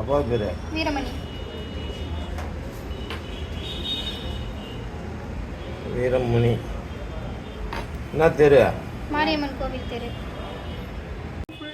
அப்பா பேர்? வீரமணி. வீரமணி. என்ன தெரு? மாரியம்மன் கோவில் தெரு.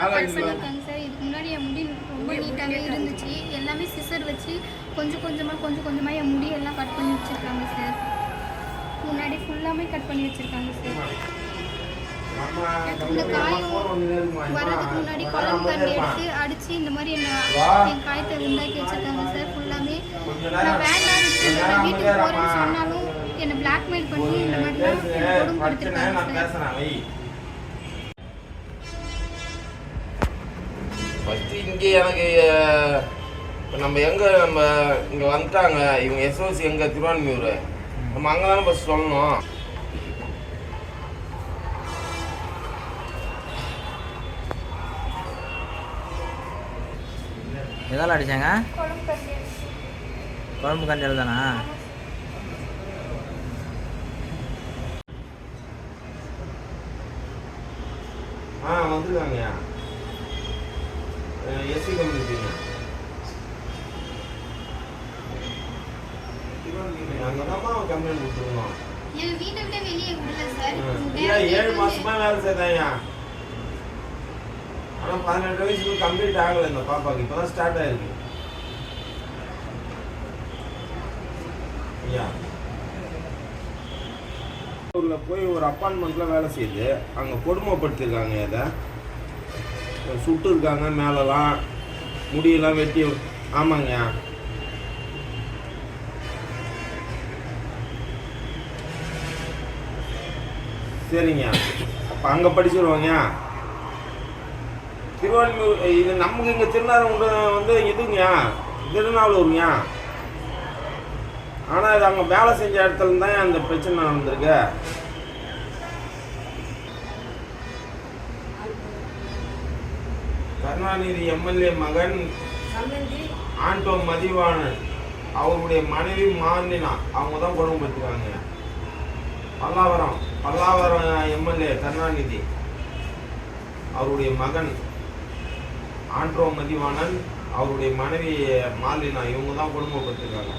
பண்ணியிருக்காங்க சார் இதுக்கு முன்னாடி என் முடி ரொம்ப நீட்டாகவே இருந்துச்சு. எல்லாமே சிசர் வச்சு கொஞ்சம் கொஞ்சமாக கொஞ்சம் கொஞ்சமாக என் முடி எல்லாம் கட் பண்ணி வச்சுருக்காங்க சார். முன்னாடி ஃபுல்லாமே கட் பண்ணி வச்சுருக்காங்க சார். இந்த காயம் வர்றதுக்கு முன்னாடி குழம்பு கண்டு எடுத்து அடித்து இந்த மாதிரி என்ன என் காயத்தை உண்டாக்கி வச்சுருக்காங்க சார் ஃபுல்லாமே நான் வேண்டாம் விட்டு நான் வீட்டுக்கு போகிறேன்னு சொன்னாலும் என்னை பிளாக்மெயில் பண்ணி இந்த மாதிரிலாம் என்னை கொடுமைப்படுத்திருக்காங்க சார். பேசுறேன் வை. ஃபஸ்ட்டு இங்கே எனக்கு இப்ப நம்ம எங்கே நம்ம இங்கே வந்துட்டாங்க இவங்க எஸ்ஓசி எங்கே திருவான்மியூர்? நம்ம அங்கே தானே ஃபஸ்ட் சொல்லணும். எதால அடிச்சாங்க? குழம்பு கண்டியில் தானா ஆ வந்துருக்காங்க எஸ்சி கம்யூனிட்டிங்க அங்கே தான் கம்ப்ளைண்ட் கொடுத்துருந்தோம் என் வீட்டை விட்டு வெளியே விடல சார். ஐயா ஏழு மாசமா வேலை செய்தாங்க ஆனால் பதினெட்டு வயசுக்கு கம்ப்ளீட் ஆகலை இந்த பாப்பாக்கு இப்பதான் ஸ்டார்ட் ஆயிருக்கு. ஐயா. ஊர்ல போய் ஒரு அப்பார்ட்மெண்ட்டில் வேலை செய்யுது அங்கே கொடுமைப்படுத்திருக்காங்க இதை. சுட்டு இருக்காங்க மேலெல்லாம் முடியெல்லாம் வெட்டி ஆமாங்க. சரிங்க. அப்போ அங்கே படிச்சிருவோங்க. திருவான்மியூர் இது நமக்கு இங்கே திருநாரங்குன்றம் வந்து இதுங்க திருநாவலூருங்க. ஆனால் இது அங்கே வேலை செஞ்ச இடத்துல தான் அந்த பிரச்சனை நடந்திருக்கு. கருணாநிதி எம்எல்ஏ மகன் ஆண்டோ மதிவாணன் அவருடைய மனைவி மார்னினா அவங்க தான் குடும்பத்துக்காங்க பல்லாவரம் பல்லாவரம் எம்எல்ஏ கருணாநிதி அவருடைய மகன் ஆண்ட்ரோ மதிவாணன் அவருடைய மனைவி மாலினா இவங்க தான் குடும்பப்பட்டிருக்காங்க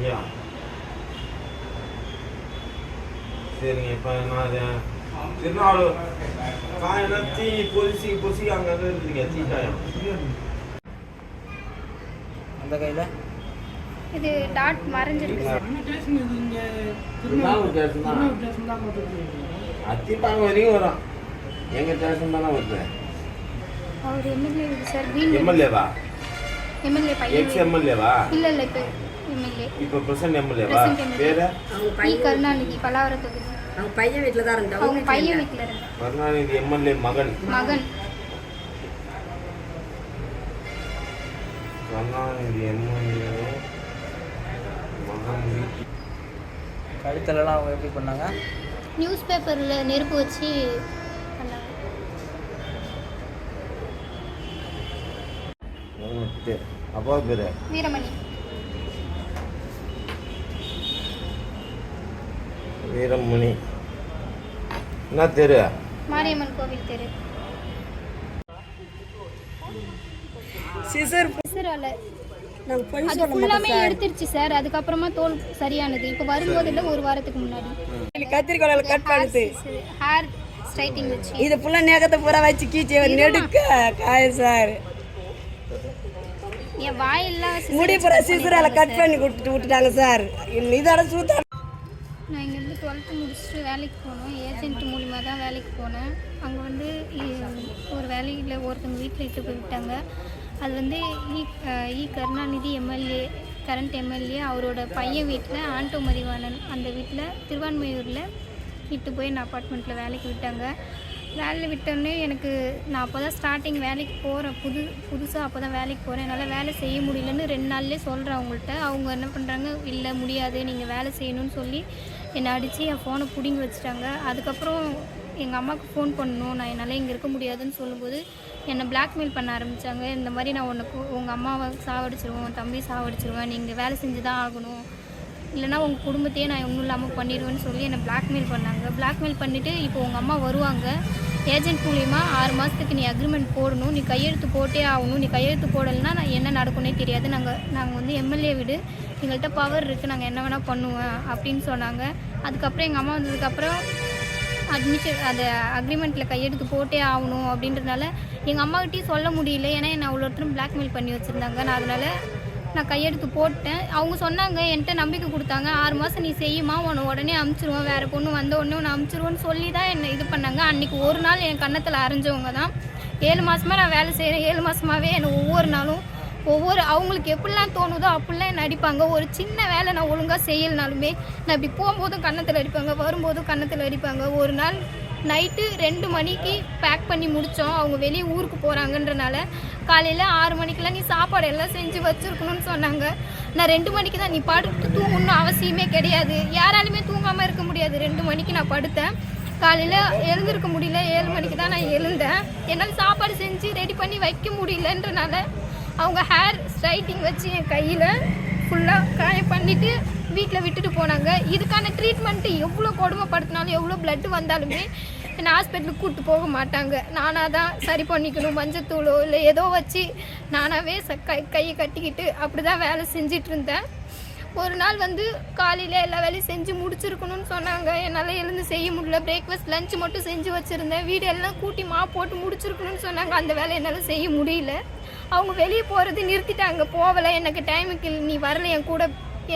ஐயா. சரிங்க இப்போ நான் அது திருநாவூர் காயம்னா தீ பொசி பொசி அங்கங்கே இருக்குதுங்க தீ காயம். அந்த கையில்? இது டாட் மறைஞ்சிருக்கு சார். திருநாவூர் ஸ்டேஷன் தான் அத்திப்பாங்க வரைக்கும் வரும். எங்க ஸ்டேஷன் தானே வருது? அவர் எம்எல்ஏ சார் வீண் எம்எல்ஏவா எம்எல்ஏ பையன். எக்ஸ் எம்எல்ஏவா இல்ல இல்ல இப்போ எம்எல்ஏ இப்போ பிரசன்ட் எம்எல்ஏவா Present MLA. பேரு? அவங்க பையன் கருணாநிதி பல்லாவர தொகுதி. அவங்க பையன் வீட்டில் தான் இருந்தா அவங்க பையன் வீட்டில் இருந்தா கருணாநிதி எம்எல்ஏ மகன். மகன். கருணாநிதி எம்எல்ஏ மகன். வீட்டு கழுத்துலலாம் அவங்க எப்படி பண்ணாங்க? நியூஸ் பேப்பரில் நெருப்பு வச்சு பண்ணாங்க அப்பா பேரு? வீரமணி. வீரமணி. என்ன தெரு? மாரியம்மன் கோவில் தெரு. சிசர் அது ஃபுல்லாமே எடுத்துருச்சு சார். அதுக்கப்புறமா தோல் சரியானது. இப்போ வரும்போது இல்லை ஒரு வாரத்துக்கு முன்னாடி. மாட்டோம் கத்திரிக்கோளால் கட் பண்ணுது. ஹேர் ஸ்ட்ரைட்டிங் வச்சு. இது ஃபுல்லாக நேகத்தை பூரா வச்சு கீச்சு நெடுக்க காய சார் என் வாயெல்லாம் scissor முடி வச்சு பூரா cut சிசரால் கட் பண்ணி கொடுத்துட்டு விட்டுட்டாங்க சார். இதோட சூத்தா நான் இங்கேருந்து டுவெல்த்து முடிச்சுட்டு வேலைக்கு போனோம். ஏஜென்ட் மூலிமா தான் வேலைக்கு போனேன். அங்கே வந்து ஒரு வேலையில் ஒருத்தவங்க வீட்டில் இட்டு போய் விட்டாங்க அது வந்து இ இ கருணாநிதி எம்எல்ஏ கரண்ட் எம்எல்ஏ அவரோட பையன் வீட்டில் ஆண்டோ மதிவாணன் அந்த வீட்டில் திருவான்மையூரில் இட்டு போய் நான் அப்பார்ட்மெண்ட்டில் வேலைக்கு விட்டாங்க. வேலையில் விட்டோடனே எனக்கு நான் அப்போ தான் ஸ்டார்டிங் வேலைக்கு போகிறேன் புது புதுசாக அப்போ தான் வேலைக்கு போகிறேன் என்னால் வேலை செய்ய முடியலன்னு ரெண்டு நாள்லேயே சொல்கிறேன் அவங்கள்ட்ட. அவங்க என்ன பண்ணுறாங்க இல்லை முடியாது. நீங்கள் வேலை செய்யணும்னு சொல்லி என்னை அடித்து என் ஃபோனை பிடுங்கி வச்சுட்டாங்க. அதுக்கப்புறம் எங்கள் அம்மாவுக்கு ஃபோன் பண்ணணும். நான் என்னால் இங்கே இருக்க முடியாதுன்னு சொல்லும்போது என்னை பிளாக்மெயில் பண்ண ஆரம்பித்தாங்க இந்த மாதிரி நான் உனக்கு உங்கள் அம்மாவை சாவடிச்சிருவோம் தம்பி சாவடிச்சிருவேன். நீங்கள் வேலை செஞ்சு தான் ஆகணும். இல்லைனா உங்கள் குடும்பத்தையே நான் ஒன்றும் இல்லாமல் பண்ணிடுவேன்னு சொல்லி என்னை பிளாக்மெயில் பண்ணாங்க. பிளாக்மெயில் பண்ணிவிட்டு இப்போ உங்கள் அம்மா வருவாங்க. ஏஜென்ட் மூலிமா ஆறு மாதத்துக்கு நீ அக்ரிமெண்ட் போடணும். நீ கையெழுத்து போட்டே ஆகணும். நீ கையெழுத்து போடலைன்னா நான் என்ன நடக்கும்னே தெரியாது. நாங்கள் நாங்கள் வந்து எம்எல்ஏ வீடு. எங்கள்கிட்ட பவர் இருக்குது நாங்கள் என்ன வேணால் பண்ணுவேன் அப்படின்னு சொன்னாங்க. அதுக்கப்புறம் எங்கள் அம்மா வந்ததுக்கப்புறம் அட்மிஷன் அந்த அக்ரிமெண்ட்டில் கையெழுத்து போட்டே ஆகணும் அப்படின்றதுனால எங்கள் அம்மாக்கிட்டேயும் சொல்ல முடியல. ஏன்னா என்னை அவ்வளோ ஒருத்தரும் பிளாக்மெயில் பண்ணி வச்சுருந்தாங்க. நான் அதனால் நான் கையெடுத்து போட்டேன். அவங்க சொன்னாங்க என்கிட்ட நம்பிக்கை கொடுத்தாங்க. ஆறு மாதம் நீ செய்யுமா? உன்னை உடனே அமுச்சிருவோம். வேறு பொண்ணு வந்த உடனே உன்னை அமுச்சிருவோன்னு சொல்லி தான் என்னை இது பண்ணாங்க. அன்றைக்கி ஒரு நாள் என் கன்னத்தில் அரைஞ்சவங்க தான். ஏழு மாதமாக நான் வேலை செய்கிறேன் ஏழு மாதமாகவே என்னை ஒவ்வொரு நாளும் ஒவ்வொரு அவங்களுக்கு எப்படிலாம் தோணுதோ அப்படிலாம் என்ன அடிப்பாங்க. ஒரு சின்ன வேலை நான் ஒழுங்காக செய்யலனாலுமே நான் இப்படி போகும்போதும் கன்னத்தில் அடிப்பாங்க. வரும்போதும் கன்னத்தில் அடிப்பாங்க. ஒரு நாள் நைட்டு ரெண்டு மணிக்கு பேக் பண்ணி முடித்தோம் அவங்க வெளியே ஊருக்கு போகிறாங்கன்றனால காலையில் ஆறு மணிக்கெல்லாம் நீ சாப்பாடு எல்லாம் செஞ்சு வச்சுருக்கணும்னு சொன்னாங்க. நான் ரெண்டு மணிக்கு தான் நீ படுத்து தூங்கணும்னு அவசியமே கிடையாது. யாராலுமே தூங்காமல் இருக்க முடியாது. ரெண்டு மணிக்கு நான் படுத்தேன். காலையில் எழுந்திருக்க முடியல. ஏழு மணிக்கு தான் நான் எழுந்தேன். என்னால் சாப்பாடு செஞ்சு ரெடி பண்ணி வைக்க முடியலன்றனால அவங்க ஹேர் ஸ்ட்ரைட்டிங் வச்சு என் கையில் ஃபுல்லாக காய பண்ணிவிட்டு வீட்டில் விட்டுட்டு போனாங்க. இதுக்கான ட்ரீட்மெண்ட்டு எவ்வளோ கொடுமைப்படுத்தினாலும் எவ்வளோ பிளட்டு வந்தாலுமே என்னை ஹாஸ்பிட்டலுக்கு கூப்பிட்டு போக மாட்டாங்க. நானாக தான் சரி பண்ணிக்கணும் மஞ்சத்தூளோ இல்லை ஏதோ வச்சு நானாகவே ச கை கையை கட்டிக்கிட்டு அப்படி தான் வேலை செஞ்சிட்டு இருந்தேன். ஒரு நாள் வந்து காலையில் எல்லா வேலையும் செஞ்சு முடிச்சிருக்கணும்னு சொன்னாங்க. என்னால் எழுந்து செய்ய முடியல. பிரேக்ஃபாஸ்ட் லஞ்ச் மட்டும் செஞ்சு வச்சுருந்தேன். வீடு எல்லாம் கூட்டி மா போட்டு முடிச்சிருக்கணும்னு சொன்னாங்க. அந்த வேலை என்னால் செய்ய முடியல. அவங்க வெளியே போகிறது நிறுத்திட்டாங்க. போகலை. எனக்கு டைமுக்கு நீ வரல. என் கூட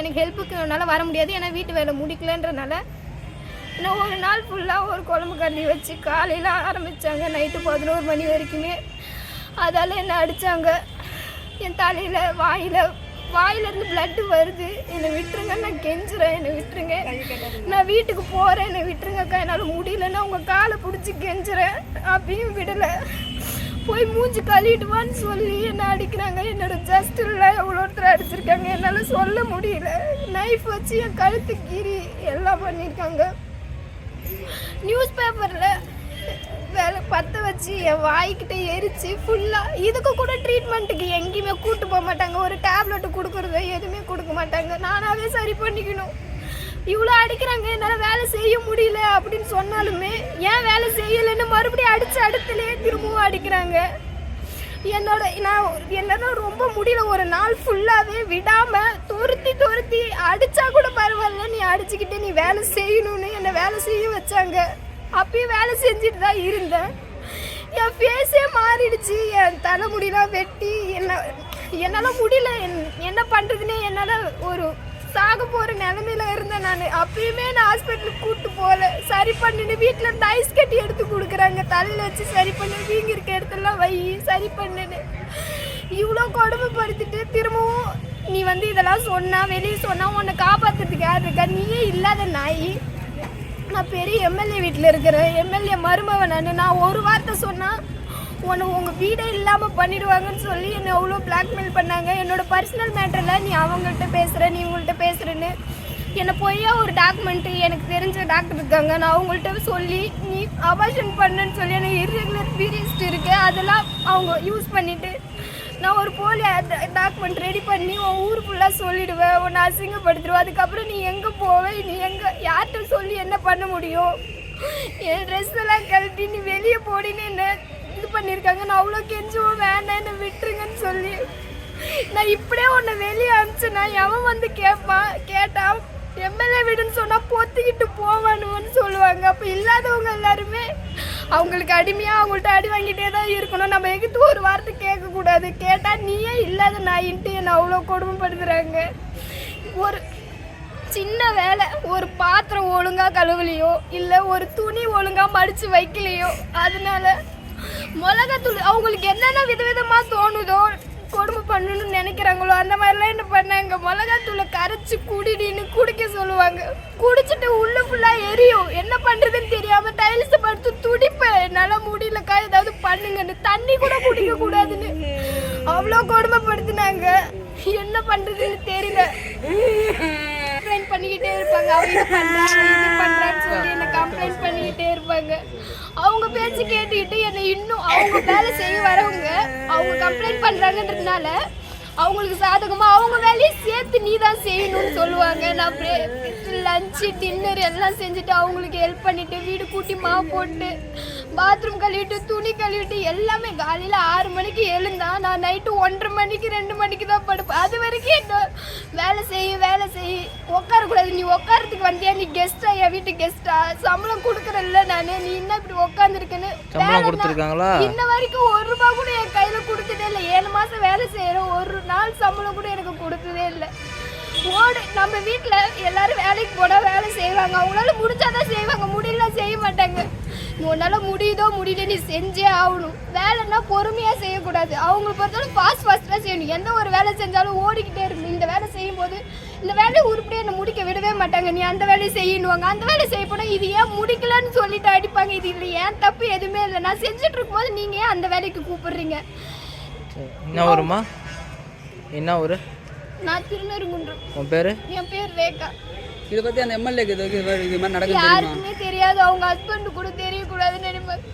எனக்கு ஹெல்ப்புக்கு என்னால் வர முடியாது. ஏன்னா வீட்டு வேலை முடிக்கலன்றனால நான் ஒரு நாள் ஃபுல்லாக ஒரு குழம்பு கறி வச்சு காலையில் ஆரம்பித்தாங்க நைட்டு பதினோரு மணி வரைக்குமே அதால் என்னை அடித்தாங்க என் தலையில் வாயில் வாயிலேருந்து பிளட்டு வருது. என்னை விட்டுருங்க நான் கெஞ்சுறேன். என்னை விட்டுருங்க. நான் வீட்டுக்கு போகிறேன் என்னை விட்டுருங்கக்கா. என்னால் முடியலன்னா உங்கள் காலை பிடிச்சி கெஞ்சுறேன். அப்பயும் விடலை. போய் மூஞ்சி கழுவிடுவான்னு சொல்லி என்ன அடிக்கிறாங்க? என்னோட ஜஸ்டில் எவ்வளோ ஒருத்தர் அடிச்சிருக்காங்க? என்னால் சொல்ல முடியல. நைஃப் வச்சு என் கழுத்து கீறி எல்லாம் பண்ணியிருக்காங்க. நியூஸ் பேப்பரில் வேலை பற்ற வச்சு என் வாய்க்கிட்ட எரிச்சு ஃபுல்லாக இதுக்கு கூட ட்ரீட்மெண்ட்டுக்கு எங்கேயுமே கூட்டு போக மாட்டாங்க. ஒரு டேப்லெட்டு கொடுக்குறதோ எதுவுமே கொடுக்க மாட்டாங்க. நானாகவே சரி பண்ணிக்கணும். இவ்வளோ அடிக்கிறாங்க என்னால் வேலை செய்ய முடியல அப்படின்னு சொன்னாலுமே ஏன் வேலை செய்யலைன்னு மறுபடியும் அடித்து அடுத்துலேயே திரும்பவும் அடிக்கிறாங்க. என்னோட நான் என்னால் ரொம்ப முடியல ஒரு நாள் ஃபுல்லாகவே விடாமல் துருத்தி துருத்தி அடித்தா கூட பரவாயில்ல நீ அடிச்சுக்கிட்டு நீ வேலை செய்யணும்னு என்னை வேலை செய்ய வச்சாங்க. அப்பயும் வேலை செஞ்சுட்டு தான் இருந்தேன். என் ஃபேஸே மாறிடுச்சு என் தலைமுடிலாம் வெட்டி என்ன என்னால் முடியல என்- என்ன பண்ணுறதுனே என்னால் ஒரு சாக போகிற நிலமையில இருந்தேன் நான். அப்பயுமே நான் ஹாஸ்பிட்டலுக்கு கூப்பிட்டு போகல. சரி பண்ணிட்டு வீட்டில் இருந்து ஐஸ் கட்டி எடுத்து கொடுக்குறாங்க. தலையில் வச்சு சரி பண்ணு வீங்கி இருக்க இடத்துலலாம் வை சரி பண்ணுன்னு. இவ்வளோ கொடுமைப்படுத்திட்டு திரும்பவும் நீ வந்து இதெல்லாம் சொன்னா வெளியே சொன்னா உன்னை காப்பாற்றுறதுக்கு யார் இருக்கா? நீயே இல்லாத நாய். நான் பெரிய எம்எல்ஏ வீட்டில் இருக்கிறேன். எம்எல்ஏ மருமவன் நான். நான் ஒரு வார்த்தை சொன்னால் உன்னை உங்கள் வீடே இல்லாமல் பண்ணிடுவாங்கன்னு சொல்லி என்னை அவ்வளோ பிளாக்மெயில் பண்ணாங்க. என்னோட பர்சனல் மேட்டரில் நீ அவங்கள்ட்ட பேசுகிற நீ உங்கள்கிட்ட பேசுகிறேன்னு என்னை பொய்யா ஒரு டாக்குமெண்ட்டு எனக்கு தெரிஞ்ச டாக்டர் இருக்காங்க. நான் அவங்கள்ட்ட சொல்லி நீ அபாஷன் பண்ணுன்னு சொல்லி எனக்கு இர்ரெகுலர் பீரியட்ஸ் இருக்குது அதெல்லாம் அவங்க யூஸ் பண்ணிவிட்டு நான் ஒரு போலி டாக்குமெண்ட் ரெடி பண்ணி உன் ஊர் ஃபுல்லாக சொல்லிடுவேன். உன்னை அசிங்கப்படுத்திடுவேன். அதுக்கப்புறம் நீ எங்கே போவே? நீ எங்கே யார்கிட்ட சொல்லி என்ன பண்ண முடியும்? என் ட்ரெஸ் எல்லாம் கழட்டி நீ வெளியே போடின்னு என்ன இது பண்ணியிருக்காங்க நான் அவ்வளோ கெஞ்சுவோம். வேண்டாம் என்ன விட்டுருங்கன்னு சொல்லி. நான் இப்படியே உன்னை வெளியே அனுப்பிச்சேன்னா எவன் வந்து கேட்பான் கேட்டான் எம்எல்ஏ வீடுன்னு சொன்னால் பொத்திக்கிட்டு போவானுன்னு சொல்லுவாங்க. அப்போ இல்லாதவங்க எல்லாருமே அவங்களுக்கு அடிமையாக அவங்கள்ட்ட அடி வாங்கிட்டே தான் இருக்கணும். நம்ம எங்கிட்ட ஒரு வார்த்தை கேட்கக்கூடாது? கேட்டால் நீயே இல்லாத நாயின்ட்டு என்னை அவ்வளோ கொடுமைப்படுத்துகிறாங்க ஒரு சின்ன வேலை ஒரு பாத்திரம் ஒழுங்கா கழுவலையோ இல்லை ஒரு துணி ஒழுங்கா மடிச்சு வைக்கலையோ அதனால மிளகாத்தூள் அவங்களுக்கு என்னென்ன விதவிதமாக தோணுதோ கொடுமை பண்ணணும்னு நினைக்கிறாங்களோ அந்த மாதிரிலாம் என்ன பண்ணாங்க? மிளகாத்தூளை கரைச்சி குடிடின்னு குடிக்க சொல்லுவாங்க. குடிச்சிட்டு உள்ள ஃபுல்லாக எரியும். என்ன பண்ணுறதுன்னு தெரியாமல் டைல்ஸ் படுத்து துடிப்பேன். என்னால் முடியலக்கா ஏதாவது பண்ணுங்கன்னு. தண்ணி கூட குடிக்க கூடாதுன்னு. அவ்வளோ கொடுமைப்படுத்தினாங்க. என்ன பண்ணுறதுன்னு தெரியல. அவ இது பண்றா அவ இது பண்றான்னு சொல்லி என்ன கம்ப்ளைண்ட் பண்ணிக்கிட்டே இருப்பாங்க. அவங்க பேச்சு கேட்டுக்கிட்டு என்னை இன்னும் அவங்க வேலை செய்ய வரவங்க அவங்க கம்ப்ளைண்ட் பண்றாங்கன்றதுனால அவங்களுக்கு சாதகமா அவங்க வேலையை சேர்த்து நீ தான் செய்யணும்னு சொல்லுவாங்க. நான் லஞ்சு டின்னர் எல்லாம் செஞ்சுட்டு அவங்களுக்கு ஹெல்ப் பண்ணிட்டு வீடு கூட்டி மா போட்டு பாத்ரூம் கழுவிட்டு துணி கழுவிட்டு எல்லாமே காலையில் ஆறு மணிக்கு எழுந்தா நான் நைட்டு ஒன்றரை மணிக்கு ரெண்டு மணிக்கு தான் படுப்பேன். அது வரைக்கும் என்ன? வேலை செய் வேலை செய். உட்காரக்கூடாது. நீ உட்காரத்துக்கு வந்தியா? நீ கெஸ்டா என் வீட்டு கெஸ்டா சம்பளம் கொடுக்குறல்ல நான். நீ என்ன இப்படி உட்காந்துருக்கேன்னு இன்ன வரைக்கும் ஒரு ரூபாய் கூட என் கையில கொடுத்ததே இல்லை. ஏழு மாசம் வேலை செய்யறோம் ஒரு நாள் சம்பளம் கூட எனக்கு கொடுத்ததே இல்லை. ஓடு நம்ம வீட்டில் எல்லாரும் வேலைக்கு போனால் வேலை செய்வாங்க. அவங்களால முடிஞ்சாதான் செய்வாங்க. முடியல செய்ய மாட்டாங்க. உன்னால் உன்னால முடியுதோ முடியல நீ செஞ்சே ஆகணும். வேலைன்னா பொறுமையாக செய்யக்கூடாது. அவங்களை பொறுத்தவரை ஃபாஸ்ட் ஃபாஸ்ட்டாக செய்யணும். எந்த ஒரு வேலை செஞ்சாலும் ஓடிக்கிட்டே இருக்கணும் இந்த வேலை செய்யும் போது இந்த வேலையை உருப்படியாக என்னை முடிக்க விடவே மாட்டாங்க. நீ அந்த வேலையை செய்யணுவாங்க. அந்த வேலை செய்ய போனால் இது ஏன் முடிக்கலன்னு சொல்லிட்டு அடிப்பாங்க. இது இல்லை ஏன் தப்பு எதுவுமே இல்லை. நான் செஞ்சுட்டு இருக்கும்போது நீங்கள் ஏன் அந்த வேலைக்கு கூப்பிடுறீங்க? என்ன வருமா என்ன ஒரு நான் திருநெருங்குன்றம். உன் பேர்? என் பேர் ரேகா. இதை பத்தி அந்த எம்எல்ஏக்கு இது இது மாதிரி நடக்கும் தெரியுமா? யாருக்குமே தெரியாது. அவங்க ஹஸ்பண்ட் கூட தெரியக்கூடாதுன்னு நினைப்பாங்க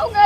அவங்க